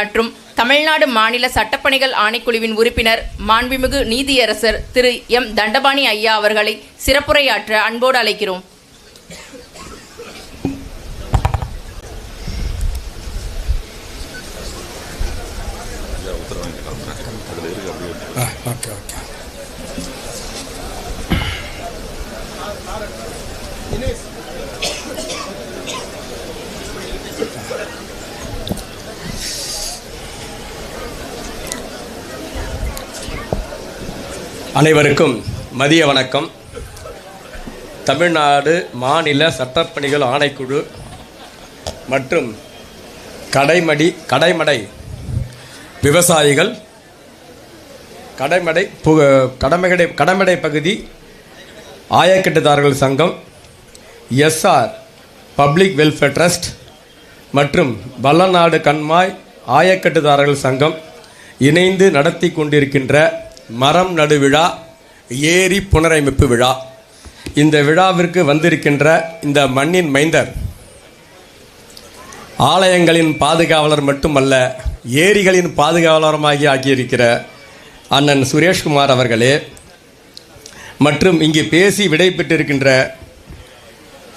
மற்றும் தமிழ்நாடு மாநில சட்டப்பணிகள் ஆணைக்குழுவின் உறுப்பினர் மாண்புமிகு நீதியரசர் திரு எம் தண்டபாணி ஐயா அவர்களை சிறப்புரையாற்ற அன்போடு அழைக்கிறோம் Thank you. அனைவருக்கும் மதிய வணக்கம். தமிழ்நாடு மாநில சட்டப்பணிகள் ஆணைக்குழு மற்றும் கடைமடி கடைமடை விவசாயிகள் கடைமடை பு கடமைகடை கடமடை பகுதி ஆயக்கட்டுதாரர்கள் சங்கம் எஸ்ஆர் பப்ளிக் வெல்ஃபேர் ட்ரஸ்ட் மற்றும் வல்லநாடு கண்மாய் ஆயக்கட்டுதாரர்கள் சங்கம் இணைந்து நடத்தி கொண்டிருக்கின்ற மரம் நடுவிழா ஏரி புனரமைப்பு விழா. இந்த விழாவிற்கு வந்திருக்கின்ற இந்த மண்ணின் மைந்தர் ஆலயங்களின் பாதுகாவலர் மட்டுமல்ல ஏரிகளின் பாதுகாவலருமாகி ஆகியிருக்கிற அண்ணன் சுரேஷ்குமார் அவர்களே மற்றும் இங்கு பேசி விடை பெற்றிருக்கின்ற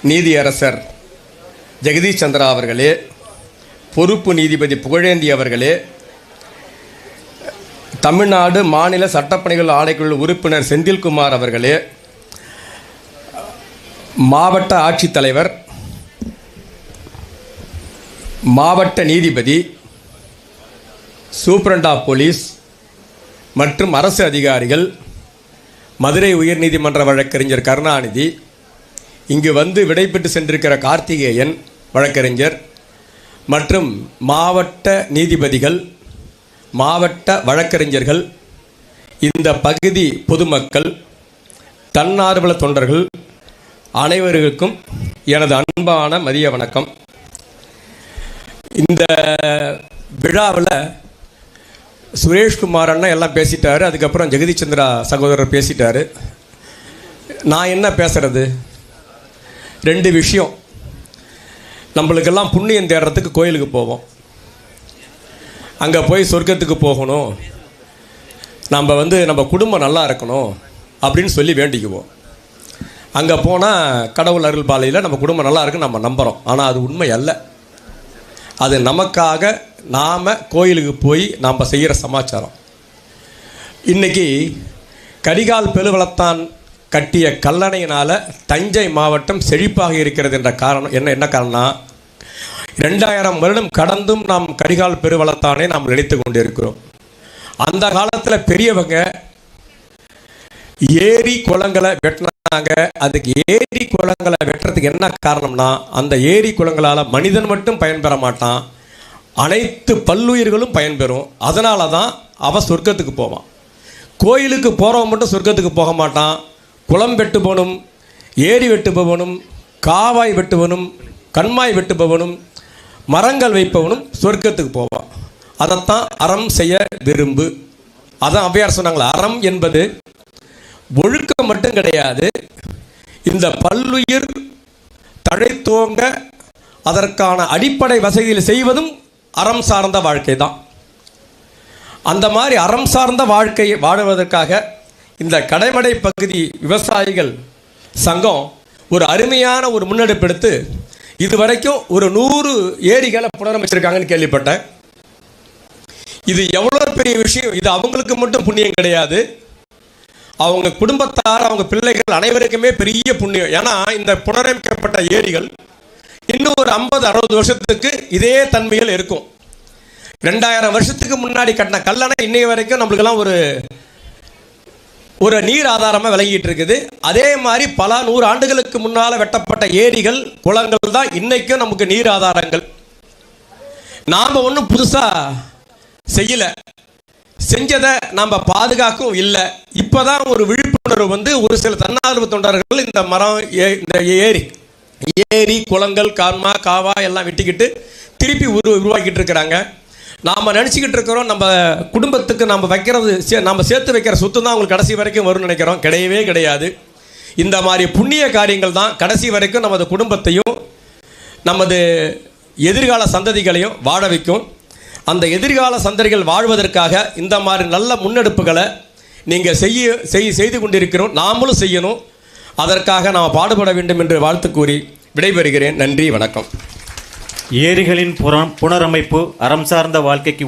நீதியரசர் ஜெகதீஷ் சந்திரா அவர்களே பொறுப்பு நீதிபதி புகழேந்தி அவர்களே தமிழ்நாடு மாநில சட்டப்பணிகள் ஆணைக்குழு உறுப்பினர் செந்தில்குமார் அவர்களே மாவட்ட ஆட்சித்தலைவர் மாவட்ட நீதிபதி சூப்பரண்ட் போலீஸ் மற்றும் அரசு அதிகாரிகள் மதுரை உயர்நீதிமன்ற வழக்கறிஞர் கருணாநிதி இங்கு வந்து விடைபெற்று சென்றிருக்கிற கார்த்திகேயன் வழக்கறிஞர் மற்றும் மாவட்ட நீதிபதிகள் மாவட்ட வழக்கறிஞர்கள் இந்த பகுதி பொதுமக்கள் தன்னார்வல தொண்டர்கள் அனைவருக்கும் எனது அன்பான மதிய வணக்கம். இந்த விழாவில் சுரேஷ்குமார் அண்ணன் எல்லாம் பேசிட்டாரு அதுக்கப்புறம் ஜெகதீஷ் சந்திரா சகோதரர் பேசிட்டாரு. நான் என்ன பேசுறது? ரெண்டு விஷயம். நம்மளுக்கெல்லாம் புண்ணியம் தேடுறதுக்கு கோயிலுக்கு போவோம். அங்கே போய் சொர்க்கத்துக்கு போகணும். நம்ம வந்து நம்ம குடும்பம் நல்லா இருக்கணும் அப்படின்னு சொல்லி வேண்டிக்குவோம். அங்கே போனால் கடவுள் அருள் பாலையில் நம்ம குடும்பம் நல்லா இருக்குன்னு நம்ம நம்புகிறோம் ஆனால் அது உண்மை அல்ல. அது நமக்காக நாம் கோயிலுக்கு போய் நாம் செய்கிற சமாச்சாரம். இன்றைக்கி கரிகால் பெருவளத்தான் கட்டிய கல்லணையினால் தஞ்சை மாவட்டம் செழிப்பாக இருக்கிறது என்ற காரணம் என்ன என்ன காரணம்னா ரெண்டாயிரம் வருடம் கடந்தும் நாம் கரிகால் பெருவளத்தானே நாம் நினைத்து கொண்டிருக்கிறோம். அந்த காலத்தில் பெரியவங்க ஏரி குளங்களை வெட்டினாங்க. அதுக்கு ஏரி குளங்களை வெட்டுறதுக்கு என்ன காரணம்னா அந்த ஏரி குளங்களால் மனிதன் மட்டும் பயன்பெற மாட்டான். அனைத்து பல்லுயிர்களும் பயன்பெறும். அதனால தான் அவன் சொர்க்கத்துக்கு போவான். கோயிலுக்கு போகிறவன் மட்டும் சொர்க்கத்துக்கு போக மாட்டான். குளம் வெட்டுபவனும் ஏரி வெட்டுபவனும் காவாய் வெட்டுபவனும் கண்மாய் வெட்டுபவனும் மரங்கள் வைப்பவனும் சொர்க்கத்துக்கு போவான். அதைத்தான் அறம் செய்ய விரும்பு. அதான் ஔவையார் சொன்னாங்களா அறம் என்பது ஒழுக்கம் மட்டும் கிடையாது இந்த பல்லுயிர் தழைத்தோங்க அதற்கான அடிப்படை வசதியில் செய்வதும் அறம் சார்ந்த வாழ்க்கை தான். அந்த மாதிரி அறம் சார்ந்த வாழ்க்கையை வாழுவதற்காக இந்த கடைமடை பகுதி விவசாயிகள் சங்கம் ஒரு அருமையான ஒரு முன்னெடுப்பு இது இதுவரைக்கும் ஒரு நூறு ஏரிகளை புனரமைச்சிருக்காங்கன்னு கேள்விப்பட்டேன். இது எவ்வளோ பெரிய விஷயம்? இது அவங்களுக்கு மட்டும் புண்ணியம் கிடையாது. அவங்க குடும்பத்தார் அவங்க பிள்ளைகள் அனைவருக்குமே பெரிய புண்ணியம். ஏன்னா இந்த புனரமைக்கப்பட்ட ஏரிகள் இன்னும் ஒரு ஐம்பது அறுபது வருஷத்துக்கு இதே தன்மைகள் இருக்கும். ரெண்டாயிரம் வருஷத்துக்கு முன்னாடி கட்டின கல்லணை இன்னைய வரைக்கும் நம்மளுக்கெல்லாம் ஒரு ஒரு நீர் ஆதாரமாக விளங்கிட்டு இருக்குது. அதே மாதிரி பல நூறு ஆண்டுகளுக்கு முன்னால் வெட்டப்பட்ட ஏரிகள் குளங்கள் தான் இன்றைக்கும் நமக்கு நீர் ஆதாரங்கள். நாம் ஒன்றும் புதுசாக செய்யலை. செஞ்சதை நம்ம பாதுகாக்கவும் இல்லை. இப்போ தான் ஒரு விழிப்புணர்வு வந்து ஒரு சில தன்னார்வ தொண்டர்கள் இந்த மரம் ஏ- இந்த ஏரி ஏரி குளங்கள் கான்மா காவா எல்லாம் வெட்டிக்கிட்டு திருப்பி உரு உருவாக்கிட்டு இருக்கிறாங்க. நாம் நினச்சிக்கிட்டு இருக்கிறோம் நம்ம குடும்பத்துக்கு நம்ம வைக்கிறது சே நம்ம சேர்த்து வைக்கிற சொத்து தான் அவங்களுக்கு கடைசி வரைக்கும் வரும்னு நினைக்கிறோம். கிடையவே கிடையாது. இந்த மாதிரி புண்ணிய காரியங்கள் தான் கடைசி வரைக்கும் நமது குடும்பத்தையும் நமது எதிர்கால சந்ததிகளையும் வாழ வைக்கும். அந்த எதிர்கால சந்ததிகள் வாழ்வதற்காக இந்த மாதிரி நல்ல முன்னெடுப்புகளை நீங்கள் செய்ய செய் செய்து கொண்டிருக்கிறோம். நாமளும் செய்யணும். அதற்காக நாம் பாடுபட வேண்டும் என்று வாழ்த்து கூறி விடைபெறுகிறேன். நன்றி வணக்கம். ஏரிகளின் புறம் புனரமைப்பு அறம் சார்ந்த வாழ்க்கைக்கு